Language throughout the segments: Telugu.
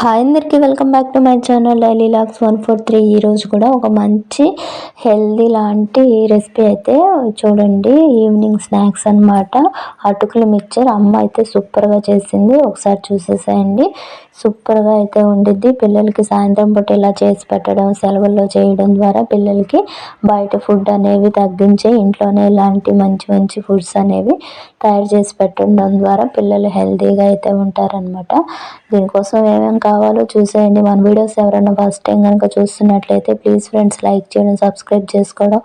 హాయ్ అందరికీ welcome back to my channel daily Lux one four three. ఈరోజు కూడా ఒక మంచి హెల్దీ లాంటి రెసిపీ అయితే చూడండి. ఈవినింగ్ స్నాక్స్ అనమాట అటుకుల మిక్చర్ అమ్మ అయితే సూపర్గా చేసింది. ఒకసారి చూసేసేయండి. సూపర్గా అయితే ఉండిద్ది. పిల్లలకి సాయంత్రం పూట ఇలా చేసి పెట్టడం సెలవుల్లో చేయడం ద్వారా పిల్లలకి బయట ఫుడ్ అనేవి తగ్గించి ఇంట్లోనే ఇలాంటి మంచి మంచి ఫుడ్స్ అనేవి తయారు చేసి పెట్టడం ద్వారా పిల్లలు హెల్తీగా అయితే ఉంటారనమాట దీనికోసం ఏమేమి కావాలో చూసేయండి. మన వీడియోస్ ఎవరైనా ఫస్ట్ టైం కనుక చూస్తున్నట్లయితే ప్లీజ్ ఫ్రెండ్స్ లైక్ చేయడం సబ్స్క్రైబ్ చేసుకోవడం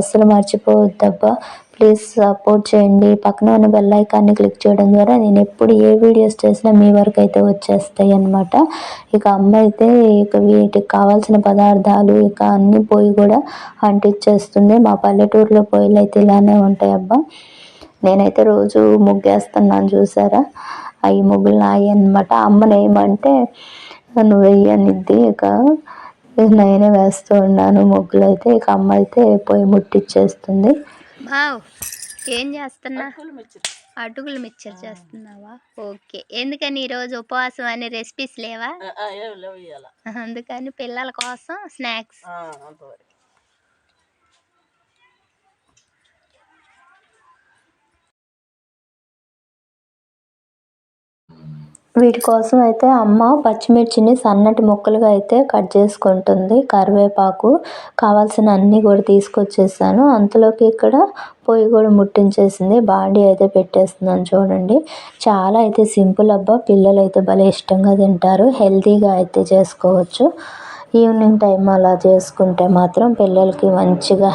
అస్సలు మర్చిపోవద్దబ్బా. ప్లీజ్ సపోర్ట్ చేయండి. పక్కన ఉన్న బెల్ ఐకాన్ని క్లిక్ చేయడం ద్వారా నేను ఎప్పుడు ఏ వీడియోస్ చేసినా మీ వరకు అయితే వచ్చేస్తాయి అనమాట ఇక అమ్మ అయితే ఇక వీటికి కావాల్సిన పదార్థాలు ఇక అన్ని పోయి కూడా అంటిచ్చేస్తుంది మా పల్లెటూరులో పొయ్యిలు అయితే ఇలానే ఉంటాయి అబ్బా నేనైతే రోజు ముగ్గేస్తున్నాను చూసారా? అవి ముగ్గులు నాయి అనమాట అమ్మని వేయమంటే నువ్వు వెయ్యనిద్ది ఇక నేనే వేస్తూ ఉన్నాను ముగ్గులు అయితే ఇక అమ్మ అయితే పోయి ముట్టిచ్చేస్తుంది. ఏం చేస్తున్నా? అటుకులు మిక్చర్. చేస్తున్నావా? ఓకే. ఎందుకని ఈరోజు ఉపవాసం అనే రెసిపీస్ లేవా? అందుకని పిల్లల కోసం స్నాక్స్. వీటి కోసం అయితే అమ్మ పచ్చిమిర్చిని సన్నటి ముక్కలుగా అయితే కట్ చేసుకుంటుంది. కరివేపాకు కావాల్సిన అన్నీ కూడా తీసుకొచ్చేసాను. అంతలోకి ఇక్కడ పొయ్యి కూడా ముట్టించేసింది. బాండీ అయితే పెట్టేస్తున్నాను చూడండి. చాలా అయితే సింపుల్ అబ్బా. పిల్లలు అయితే భలే ఇష్టంగా తింటారు. హెల్తీగా అయితే చేసుకోవచ్చు. ఈవినింగ్ టైం అలా చేసుకుంటే మాత్రం పిల్లలకి మంచిగా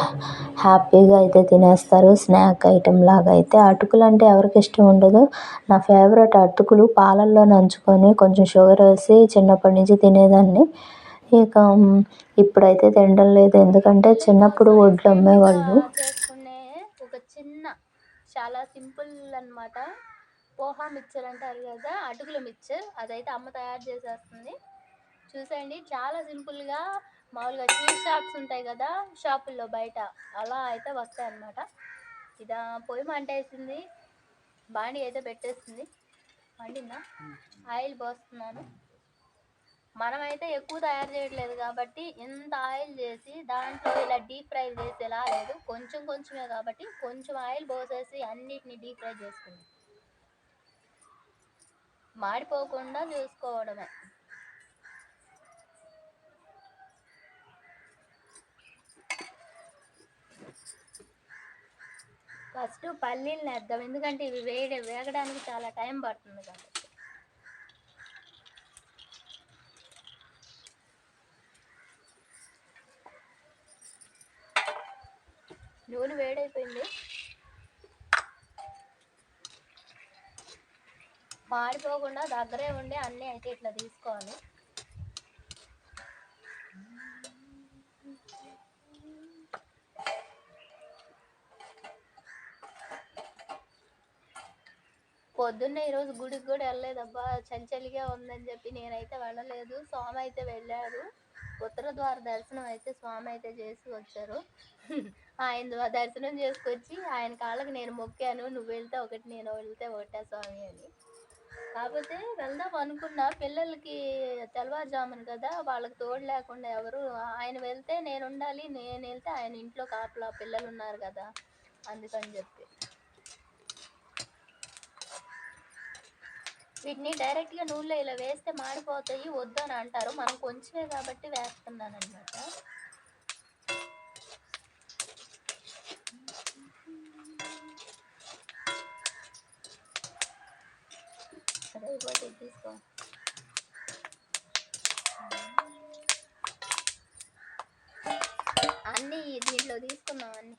హ్యాపీగా అయితే తినేస్తారు. స్నాక్ ఐటెం లాగా అయితే. అటుకులు అంటే ఎవరికి ఇష్టం ఉండదు. నా ఫేవరెట్ అటుకులు పాలల్లో నంచుకొని కొంచెం షుగర్ వేసి చిన్నప్పటి నుంచి తినేదాన్ని. ఇక ఇప్పుడైతే తినడం లేదు. ఎందుకంటే చిన్నప్పుడు వడ్లు అమ్మేవాళ్ళు. ఒక చిన్న చాలా సింపుల్ అన్నమాట. పోహా మిక్చర్ అంటారు కదా అటుకుల మిక్చర్. అదైతే అమ్మ తయారు చేసేస్తుంది. చూసేయండి. చాలా సింపుల్గా మామూలుగా స్వీట్ షాప్స్ ఉంటాయి కదా షాపుల్లో బయట. అలా అయితే వస్తాయి అన్నమాట ఇదా పొయ్యి మంటేసింది. బాండి అయితే పెట్టేస్తుంది వండిందా ఆయిల్ పోస్తున్నాను. మనమైతే ఎక్కువ తయారు చేయట్లేదు కాబట్టి ఇంత ఆయిల్ చేసి దాంట్లో ఇలా డీప్ ఫ్రై చేసేలా లేదు. కొంచెం కొంచెమే కాబట్టి కొంచెం ఆయిల్ పోసేసి అన్నిటిని డీప్ ఫ్రై చేసుకుంది. మాడిపోకుండా చూసుకోవడమే. ఫస్ట్ పల్లీలు వేద్దాం ఎందుకంటే ఇవి వేడి వేగడానికి చాలా టైం పడుతుంది కాబట్టి. నూనె వేడైపోయింది. మాడిపోకుండా దగ్గరే ఉండి అన్నీ అయితే ఇట్లా తీసుకోవాలి. పొద్దున్నే ఈరోజు గుడికి కూడా వెళ్ళలేదబ్బా. చలిచలిగా ఉందని చెప్పి నేనైతే వెళ్ళలేదు. స్వామి అయితే వెళ్ళారు ఉత్తర ద్వార దర్శనం అయితే స్వామి అయితే చేసి వచ్చారు. ఆయన దర్శనం చేసుకొచ్చి ఆయన కాళ్ళకి నేను మొక్కాను. నువ్వు వెళ్తే ఒకటి నేను వెళ్తే ఒకటే స్వామి అని. కాకపోతే వెళ్దాం అనుకున్నా. పిల్లలకి తెల్లవారుజామున కదా. వాళ్ళకి తోడు లేకుండా ఎవరు ఆయన వెళ్తే నేను ఉండాలి. నేను వెళ్తే ఆయన ఇంట్లో కాపలా పిల్లలు ఉన్నారు కదా. అందుకని చెప్పి. వీటిని డైరెక్ట్గా నూనెలో ఇలా వేస్తే మాడిపోతాయి వద్దు అని అంటారు. మనం కొంచెమే కాబట్టి వేస్తున్నాను అనమాట అదే తీసుకో. అన్నీ దీంట్లో తీసుకున్నాం అన్నీ.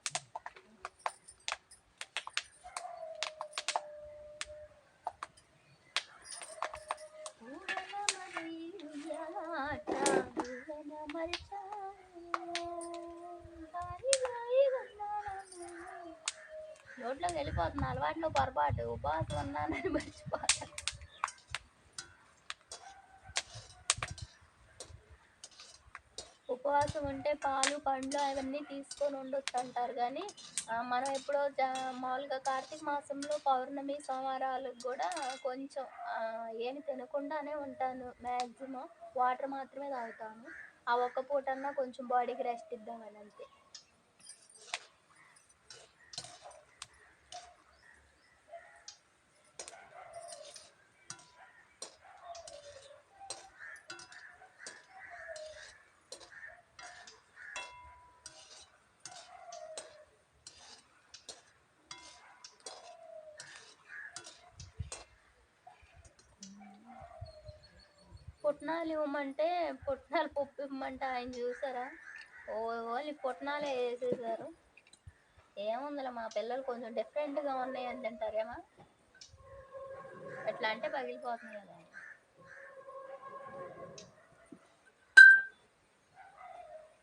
నోట్లోకి వెళ్ళిపోతున్నా అలవాట్లో పొరపాటు. ఉపవాసం ఉన్నానని మర్చిపోతాను ఉపవాసం ఉంటే పాలు పండ్లు అవన్నీ తీసుకొని ఉండొచ్చు అంటారు కానీ మనం ఎప్పుడో జా- మామూలుగా కార్తీక మాసంలో పౌర్ణమి సోమవారాలకు కూడా కొంచెం ఏమి తినకుండానే ఉంటాను. మ్యాక్సిమం వాటర్ మాత్రమే తాగుతాను. ఆ ఒక్క పూటన్నా కొంచెం బాడీకి రెస్ట్ ఇద్దామని అంతే. పుట్నాలు ఇవ్వమంటే పుట్నాలు పప్పు ఇవ్వమంటే ఆయన చూసారా? ఓ ఓన్లీ పుట్నాలే వేసేసారు. ఏముందిలే మా పిల్లలు కొంచెం డిఫరెంట్గా ఉన్నాయి అని తింటారేమో ఎట్లా అంటే పగిలిపోతుంది కదా.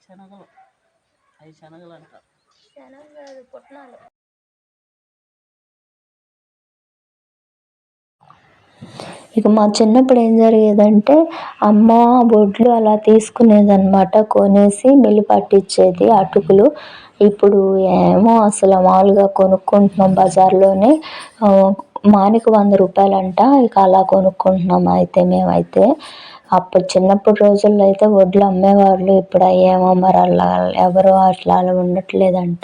శనగలు. అవి శనగలు అంటారు శనగ కాదు పుట్నాలు. ఇక మా చిన్నప్పుడు ఏం జరిగేదంటే అమ్మ బొడ్లు అలా తీసుకునేదన్నమాట కొనేసి మిల్లు పట్టించేది అటుకులు. ఇప్పుడు ఏమో అసలు మామూలుగా కొనుక్కుంటున్నాం బజార్లోనే. మానికి వంద రూపాయలంట ఇక అలా కొనుక్కుంటున్నాం అయితే మేమైతే. అప్పుడు చిన్నప్పుడు రోజుల్లో అయితే వడ్లు అమ్మేవాళ్ళు ఇప్పుడు అయ్యేమో మరి అలా ఎవరు అట్లా అలా ఉండట్లేదంట.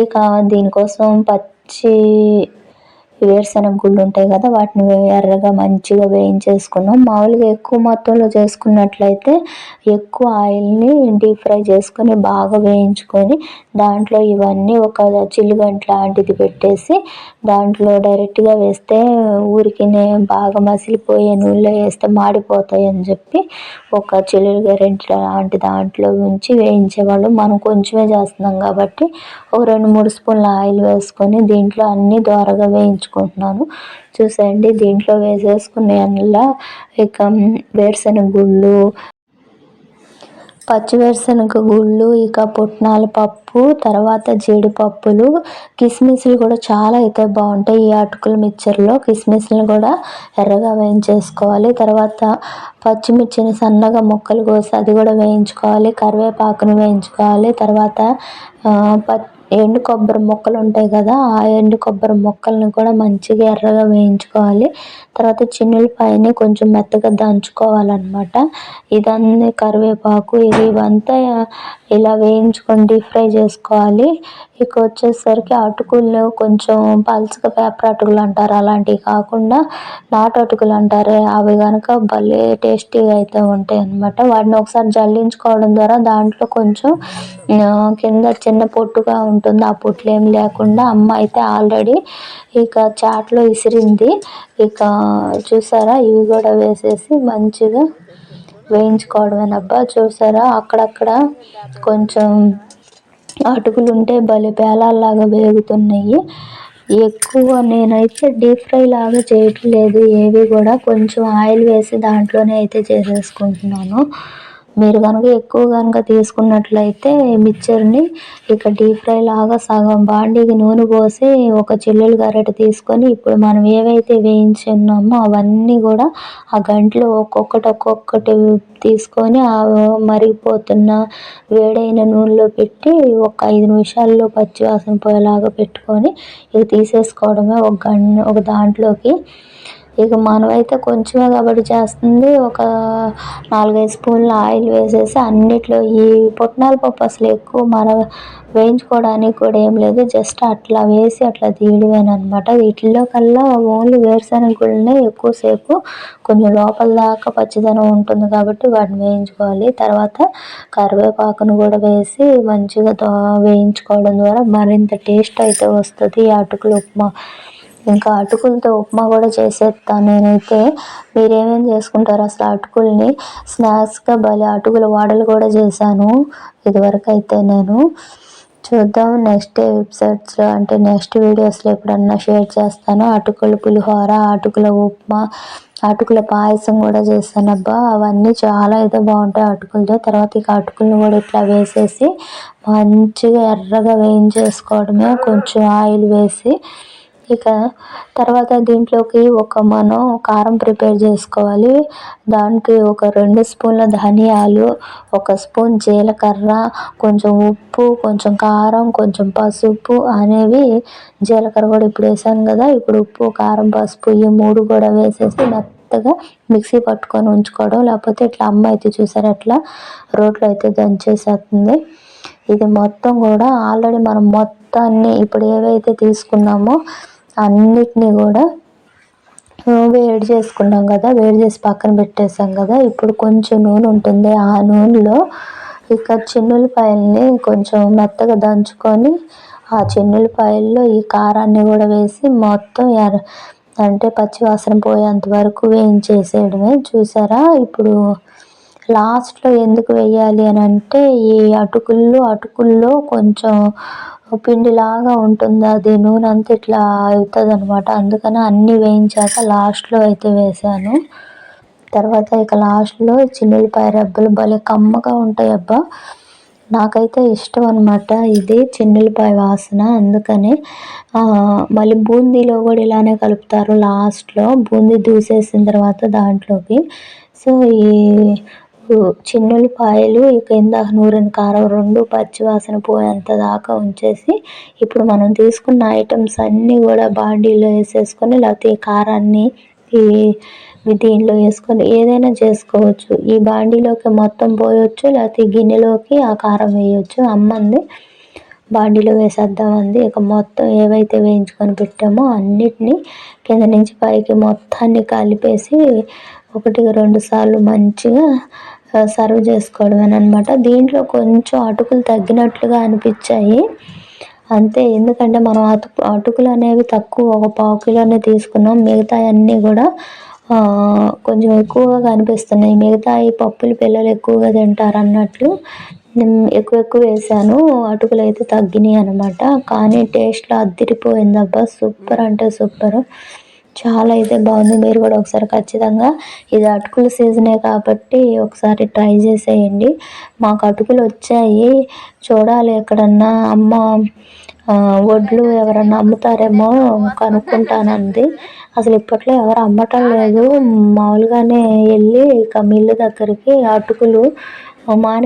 ఇక దీనికోసం పచ్చి వేరుశనగ గుళ్ళు ఉంటాయి కదా వాటిని ఎర్రగా మంచిగా వేయించేసుకున్నాం. మామూలుగా ఎక్కువ మొత్తంలో చేసుకున్నట్లయితే ఎక్కువ ఆయిల్ని డీప్ ఫ్రై చేసుకొని బాగా వేయించుకొని దాంట్లో ఇవన్నీ ఒక చిల్లుగంట లాంటిది పెట్టేసి దాంట్లో డైరెక్ట్గా వేస్తే ఊరికినే బాగా మసిలిపోయే నూనెలో వేస్తే మాడిపోతాయి అని చెప్పి ఒక చిల్లులు గరెంటి లాంటి దాంట్లో ఉంచి వేయించేవాళ్ళు. మనం కొంచెమే చేస్తున్నాం కాబట్టి ఒక రెండు మూడు స్పూన్ల ఆయిల్ వేసుకొని దీంట్లో అన్నీ దోరగా వేయించుకుంటున్నాను చూసేయండి దీంట్లో వేసేసుకునే అందులో ఇక వేరుశనగ గుళ్ళు పచ్చి గుళ్ళు ఇక పుట్నాల పప్పు తర్వాత జీడిపప్పులు కిస్మిస్లు కూడా చాలా అయితే బాగుంటాయి. ఈ అటుకుల మిక్చర్లో కిస్మిస్లు కూడా ఎర్రగా వేయించేసుకోవాలి. తర్వాత పచ్చిమిర్చిని సన్నగా ముక్కలు కోసి అది కూడా వేయించుకోవాలి. కరివేపాకును వేయించుకోవాలి. తర్వాత ప ఎండు కొబ్బరి ముక్కలు ఉంటాయి కదా ఆ ఎండు కొబ్బరి ముక్కల్ని కూడా మంచిగా ఎర్రగా వేయించుకోవాలి. తర్వాత చిన్నులపాయని కొంచెం మెత్తగా దంచుకోవాలన్నమాట. ఇదన్నీ కరివేపాకు ఇవి ఇవంతా ఇలా వేయించుకొని డీప్ ఫ్రై చేసుకోవాలి. ఇక వచ్చేసరికి అటుకులు కొంచెం పలుచగా పేపర్ అటుకులు అంటారు. అలాంటివి కాకుండా నాటు అటుకులు అంటారే. అవి కనుక భలే టేస్టీగా అయితే ఉంటాయి అన్నమాట. వాటిని ఒకసారి జల్లించుకోవడం ద్వారా దాంట్లో కొంచెం కింద చిన్న పొట్టుగా ఉంటుంది. ఆ పొట్లు ఏం లేకుండా అమ్మ అయితే ఆల్రెడీ ఇక చాట్లో ఇసిరింది. ఇక చూసారా? ఇవి కూడా వేసేసి మంచిగా వేయించుకోవడమేనబ్బా చూసారా? అక్కడక్కడ కొంచెం అటుకులు ఉంటే భలే పేలాల్లాగా వేగుతున్నాయి. ఎక్కువ నేనైతే డీప్ ఫ్రై లాగా చేయట్లేదు. ఏవి కూడా కొంచెం ఆయిల్ వేసి దాంట్లోనే అయితే చేసేసుకుంటున్నాను. మీరు కనుక ఎక్కువ కనుక తీసుకున్నట్లయితే మిక్చర్ని ఇక డీప్ ఫ్రై లాగా సగం బాండీకి నూనె పోసి ఒక చిల్లులు గరిటె తీసుకొని ఇప్పుడు మనం ఏవైతే వేయించున్నామో అవన్నీ కూడా ఆ గంటలో ఒక్కొక్కటి ఒక్కొక్కటి తీసుకొని మరిగిపోతున్న వేడైన నూనెలో పెట్టి ఒక ఐదు నిమిషాల్లో పచ్చివాసన పోయేలాగా పెట్టుకొని ఇక తీసేసుకోవడమే ఒక గన్ ఒక దాంట్లోకి ఇక మనమైతే కొంచెమే కాబట్టి చేస్తుంది. ఒక నాలుగైదు స్పూన్ల ఆయిల్ వేసేసి అన్నిట్లో ఈ పుట్నాల పప్పు అసలు ఎక్కువ మన వేయించుకోవడానికి కూడా ఏం లేదు. జస్ట్ అట్లా వేసి అట్లా తీయడమేనమాట. వీటిల్లో కల్లా ఓన్లీ వేరుశనగ ఎక్కువసేపు కొంచెం లోపల దాకా పచ్చిదనం ఉంటుంది కాబట్టి వాటిని వేయించుకోవాలి. తర్వాత కరివేపాకును కూడా వేసి మంచిగా వేయించుకోవడం ద్వారా మరింత టేస్ట్ అయితే వస్తుంది. ఈ అటుకులు ఉప్మా ఇంకా అటుకులతో ఉప్మా కూడా చేసేస్తాను నేనైతే. మీరేమేమి చేసుకుంటారు అసలు అటుకుల్ని? స్నాక్స్గా భలే అటుకుల వాడలు కూడా చేశాను ఇదివరకు అయితే నేను. చూద్దాం నెక్స్ట్ వెబ్సైట్స్లో అంటే నెక్స్ట్ వీడియోస్లో ఎప్పుడన్నా షేర్ చేస్తాను. అటుకుల పులిహోర అటుకుల ఉప్మా అటుకుల పాయసం కూడా చేస్తాను. అబ్బా అవన్నీ చాలా అయితే బాగుంటాయి అటుకులతో. తర్వాత ఇక అటుకులను కూడా ఇట్లా వేసేసి మంచిగా ఎర్రగా వేయించేసుకోవడమే కొంచెం ఆయిల్ వేసి ఇక తర్వాత దీంట్లోకి ఒక మనం కారం ప్రిపేర్ చేసుకోవాలి. దానికి ఒక రెండు స్పూన్ల ధనియాలు ఒక స్పూన్ జీలకర్ర కొంచెం ఉప్పు కొంచెం కారం కొంచెం పసుపు అనేవి జీలకర్ర కూడా ఇప్పుడు వేసాను కదా. ఇప్పుడు ఉప్పు కారం పసుపు ఈ మూడు కూడా వేసేసి మెత్తగా మిక్సీ పట్టుకొని ఉంచుకోవడం. లేకపోతే ఇట్లా అమ్మ అయితే చూసారు అట్లా రోట్లో అయితే దంచేసేస్తుంది. ఇది మొత్తం కూడా ఆల్రెడీ మనం మొత్తాన్ని ఇప్పుడు ఏవైతే తీసుకున్నామో అన్నిటినీ కూడా వేడి చేసుకున్నాం కదా వేడి చేసి పక్కన పెట్టేసాం కదా ఇప్పుడు కొంచెం నూనె ఉంటుంది. ఆ నూనెలో ఇక చిన్నులపాయల్ని కొంచెం మెత్తగా దంచుకొని ఆ చిన్నులపాయల్లో ఈ కారాన్ని కూడా వేసి మొత్తం ఎర్ర అంటే పచ్చివాసన పోయేంత వరకు వేయించేసేయడమే. చూసారా? ఇప్పుడు లాస్ట్లో ఎందుకు వేయాలి అని అంటే ఈ అటుకుల్లో అటుకుల్లో కొంచెం పిండిలాగా ఉంటుంది అది నూనె అంతా ఇట్లా అవుతుంది అనమాట అందుకని అన్నీ వేయించాక లాస్ట్లో అయితే వేసాను తర్వాత ఇక లాస్ట్లో చిన్నులపాయ రెబ్బలు భలే కమ్మగా ఉంటాయి అబ్బా నాకైతే ఇష్టం అనమాట ఇది చిన్నులపాయ వాసన. అందుకని మళ్ళీ బూందీలో కూడా ఇలానే కలుపుతారు లాస్ట్లో. బూందీ దూసేసిన తర్వాత దాంట్లోకి. సో ఈ చిన్నులపాయలు ఇక ఇందాక నూరిన కారం రెండు పచ్చివాసన పోయేంత దాకా ఉంచేసి ఇప్పుడు మనం తీసుకున్న ఐటమ్స్ అన్నీ కూడా బాండీలో వేసేసుకొని లేకపోతే ఈ కారాన్ని ఈ దీనిలో వేసుకొని ఏదైనా చేసుకోవచ్చు. ఈ బాండీలోకి మొత్తం పోయొచ్చు లేకపోతే గిన్నెలోకి ఆ కారం వేయొచ్చు. అమ్మంది బాండీలో వేసేద్దామంది. ఇక మొత్తం ఏవైతే వేయించుకొని పెట్టామో అన్నిటినీ కింద నుంచి పైకి మొత్తాన్ని కలిపేసి ఒకటి రెండు సార్లు మంచిగా సర్వ్ చేసుకోవడమే అనమాట దీంట్లో కొంచెం అటుకులు తగ్గినట్లుగా అనిపించాయి. అంతే ఎందుకంటే మనం అటు అటుకులు అనేవి తక్కువ ఒక పావు కిలోనే తీసుకున్నాం. మిగతా అన్నీ కూడా కొంచెం ఎక్కువగా కనిపిస్తున్నాయి. మిగతా ఈ పప్పులు పిల్లలు ఎక్కువగా తింటారు అన్నట్లు ఎక్కువ ఎక్కువ వేసాను. అటుకులు అయితే తగ్గినాయి అనమాట కానీ టేస్ట్లో అద్దిరిపోయిందబ్బా. సూపర్ అంటే సూపర్. చాలా అయితే బాగుంది. మీరు కూడా ఒకసారి ఖచ్చితంగా ఇది అటుకుల సీజనే కాబట్టి ఒకసారి ట్రై చేసేయండి. మాకు అటుకులు వచ్చాయి. చూడాలి ఎక్కడన్నా అమ్మ వడ్లు ఎవరన్నా అమ్ముతారేమో కనుక్కుంటానంది. అసలు ఇప్పట్లో ఎవరు అమ్మటం లేదు. మామూలుగానే వెళ్ళి ఇక మిల్లు దగ్గరికి అటుకులు మాని